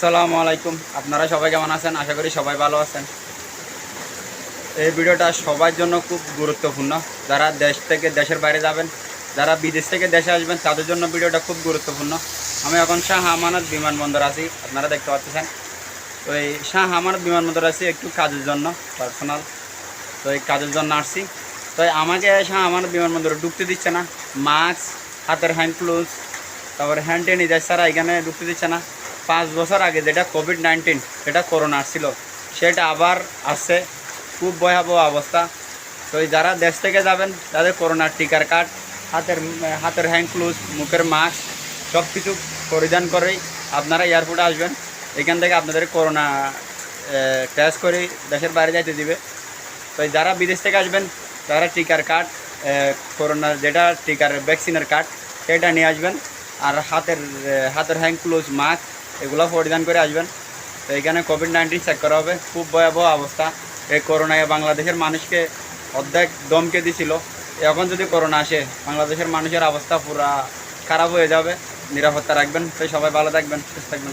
আসসালামু আলাইকুম। আপনারা সবাই কেমন আছেন? আশা করি সবাই ভালো আছেন। এই ভিডিওটা সবার জন্য খুব গুরুত্বপূর্ণ। যারা দেশ থেকে দেশের বাইরে যাবেন, যারা বিদেশ থেকে দেশে আসবেন, তাদের জন্য ভিডিওটা খুব গুরুত্বপূর্ণ। আমি এখন শাহ আমানত বিমানবন্দর আছি। আপনারা দেখতে পাচ্ছেন। তো এই শাহ আমানত বিমানবন্দর আছি একটু কাজের জন্য পার্সোনাল তো এই কাজের জন্য আসছি। তো আমাকে শাহ আমানত বিমানবন্দরে ঢুকতে দিচ্ছে না। মাস্ক, হাতের হ্যান্ড গ্লোভস, তারপরে হ্যান্ড স্যানিটাইজার ছাড়া এখানে ঢুকতে দিচ্ছে না। পাঁচ বছর আগে যেটা কোভিড নাইন্টিন সেটা করোনা আসছিল সেটা আবার আসছে। খুব ভয়াবহ অবস্থা। তো যারা দেশ থেকে যাবেন, তাদের করোনার টিকার কার্ড হাতের হাতের হ্যান্ড গ্লোভস মুখের মাস্ক সব কিছু পরিধান করেই আপনারা এয়ারপোর্টে আসবেন। এখান থেকে আপনাদের করোনা টেস্ট করে দেশের বাইরে যাইতে দিবে। তো যারা বিদেশ থেকে আসবেন, তারা টিকার কার্ড করোনার যেটা টিকার ভ্যাকসিনের কার্ড সেটা নিয়ে আসবেন। আর হাতের হাতের হ্যান্ড ক্লোজ মাস্ক এগুলো পরিধান করে আসবেন। তো এখানে কোভিড নাইন্টিন চেক করা হবে। খুব ভয়াবহ অবস্থা। এই করোনায় বাংলাদেশের মানুষকে অর্ধেক দমকে দিছিল। এখন যদি করোনা আসে, বাংলাদেশের মানুষের অবস্থা পুরা খারাপ হয়ে যাবে। নিরাপত্তা রাখবেন। তো সবাই ভালো থাকবেন, সুস্থ থাকবেন।